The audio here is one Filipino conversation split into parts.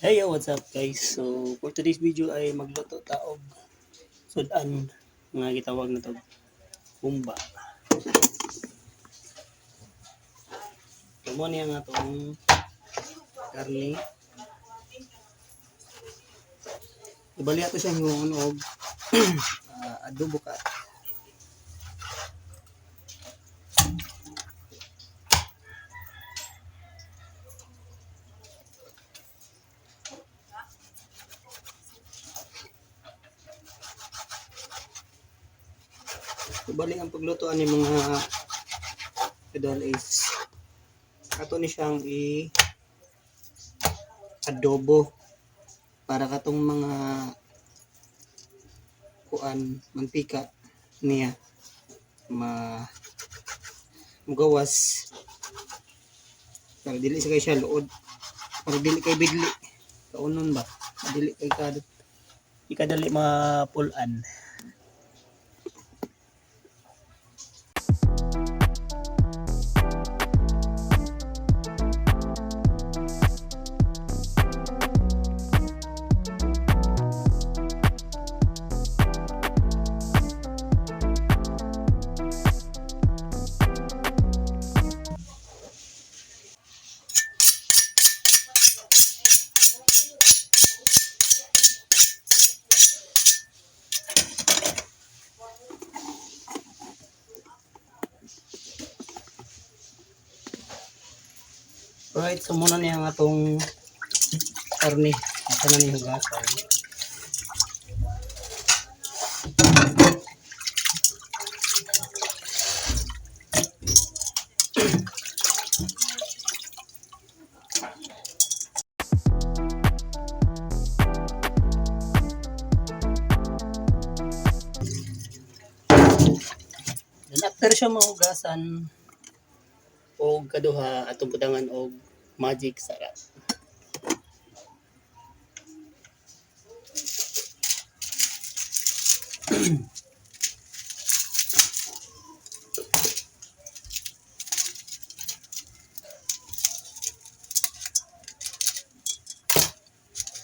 Hey, yo, what's up guys? So, for today's video ay magluto taog sudan nga gitawag na to kumba. Tumo niya nga tong karne. Ibali ato siya hingon og ah, adobo ka. Ibali ang pagluto ani mga idol is ato ni siyang i adobo para katong mga kuan mantika niya ma mugawas para dili sa kay siya luod. Para dili kay bidli. Kaunon ba? Dili kay kad ikadali mapulan Right, so muna niya nga itong karne. Ito na niya hugasan. After siya mahugasan, og kaduha atong putangan og magic sarap.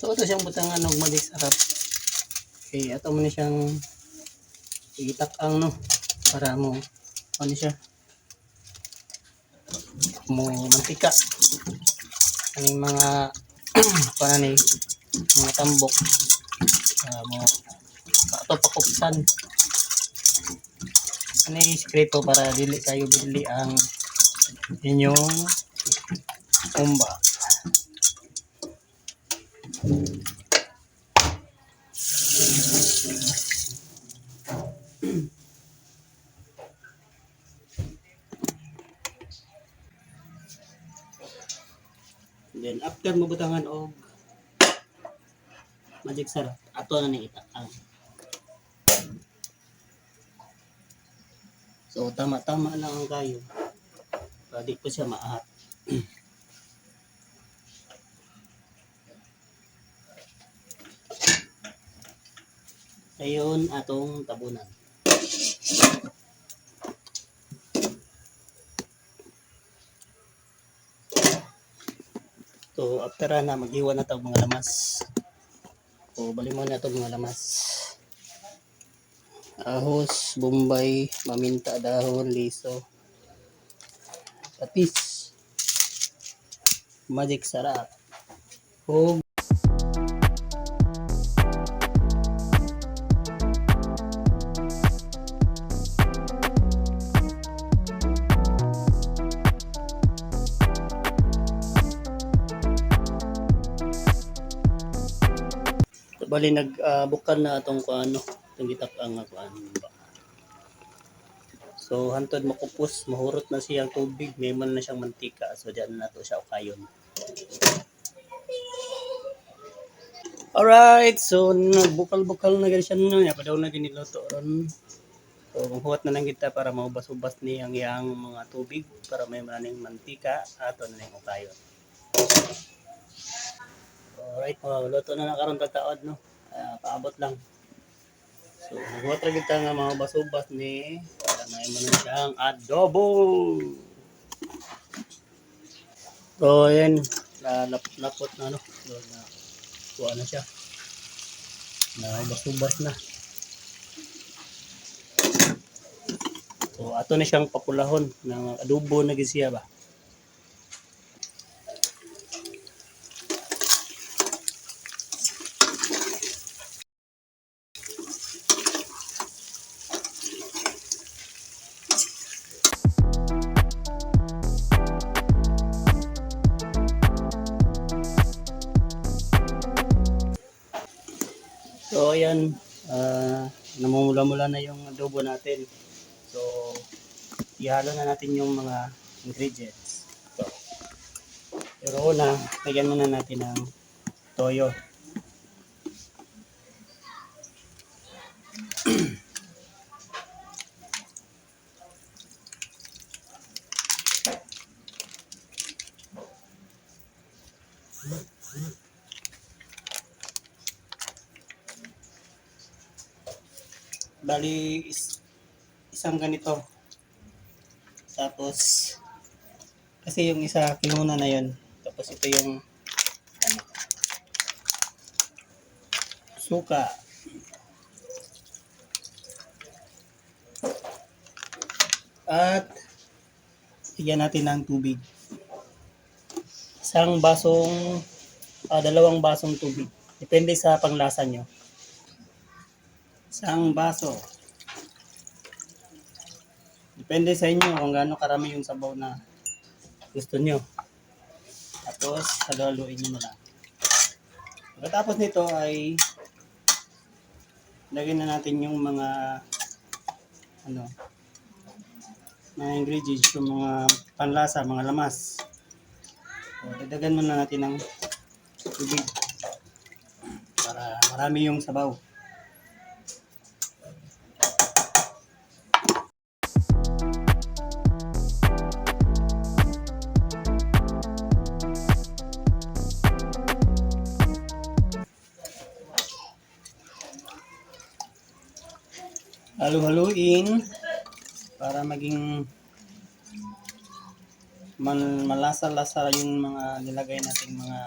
so ito siyang butangan og magic sarap. Okay, ato mo na siyang itak-ang no para mo ano siya mo mantika. Ang mga para ni mga tambok. Uh, mo ato pakupsan ano yung sikreto para dili kayo bili ang inyong umba then after mabutangan og magic sarap ato na ni itakang so tama-tama lang ang kayo para di po siya maahat. Ayon atong tabunan. So after na maghiwa na tag mga lamas. So bali mo na tag mga lamas. Ahos, bombay, maminta dahon, liso. Patis. Magic sarap. Hug. Bali nag-bukal na atong kuano, itong gitak ang ba. So hantod makupos, mahurot na siyang tubig, may man na siyang mantika. So diyan na to siya ukayon. Alright, so nagbukal-bukal na gani siya no, ya pa daw na giniluto ron. So maghuwat na lang kita para maubas-ubas ni ang iyang mga tubig para may maning mantika ato na yung ukayon. Alright, mga luto na nakaroon tagtaod, no? Ah, paabot lang. So, maghuwat ra kita nga mga basubas ni para may mo na siyang adobo. So, ayan, lalapot na, no? So, na, kuha na siya. Naubas-ubas na. So ato na siyang papulahon ng adobo na gisiya ba. Ayan, ah namumula-mula na yung adobo natin. So ihalo na natin yung mga ingredients. So, pero una, lagyan muna natin ng toyo. Bali, is, isang ganito. Tapos, kasi yung isa, kinuna na yun. Tapos ito yung, ano, suka. At, bigyan natin ng tubig. Isang basong, ah, dalawang basong tubig. Depende sa panglasa nyo. Isang baso. Depende sa inyo kung gaano karami yung sabaw na gusto nyo. Tapos, halo-haluin nyo na lang. Pagkatapos nito ay lagyan na natin yung mga ano mga ingredients, yung mga panlasa, mga lamas. So, dagdagan muna natin ng tubig para marami yung sabaw. Halu-haluin para maging man malasa-lasa yung mga nilagay nating mga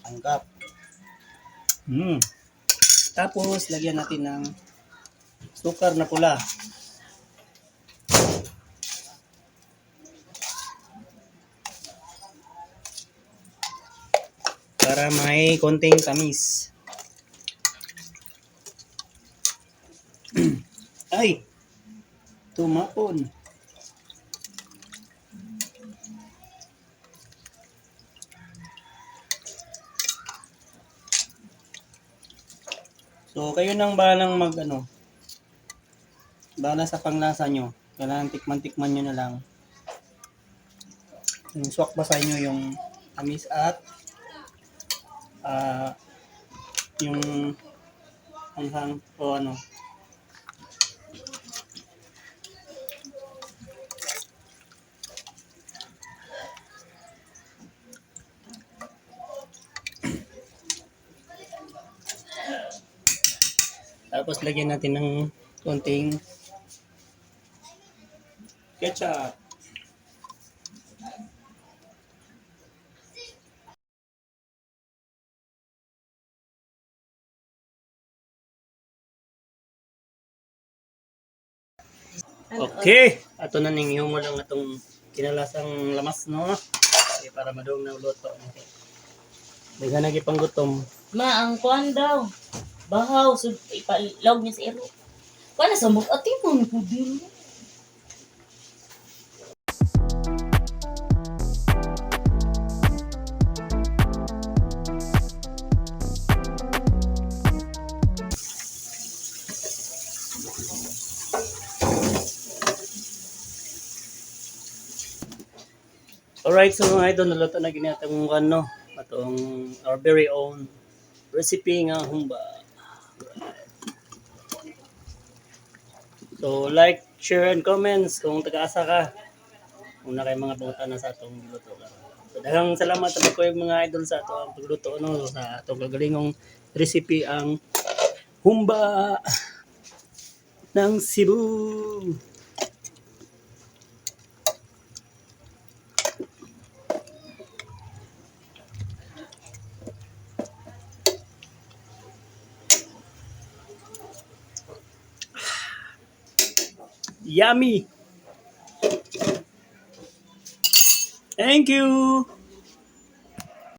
tanggap. Hmm. Tapos lagyan natin ng sukar na pula. Para may konting tamis. Ay! Tumaon. So, kayo nang balang mag, ano, bahala sa panglasa nyo. Kailangan tikman-tikman nyo na lang. Yung swak ba sa inyo yung amis at ah yung hanghang o ano, Tapos lagyan natin ng konting ketchup. Okay, ato na ning mo lang atong kinalasang lamas no. Okay, para madung na luto. Dagan na gipang gutom. Ma, ang kuan daw. Bahaw, sud ipalawg niya sa ero. Na sa mug ati mo ni pudin. Alright, so mga idol, naluto na ginatang ano, atong our very own recipe nga humba. So, like, share, and comments kung taga-asa ka. Kung na kayo mga pangutan na sa atong luto. So, daghang salamat sa ko yung mga idol sa atong pagluto, no, sa atong gagalingong recipe ang humba ng Cebu. Yummy! Thank you!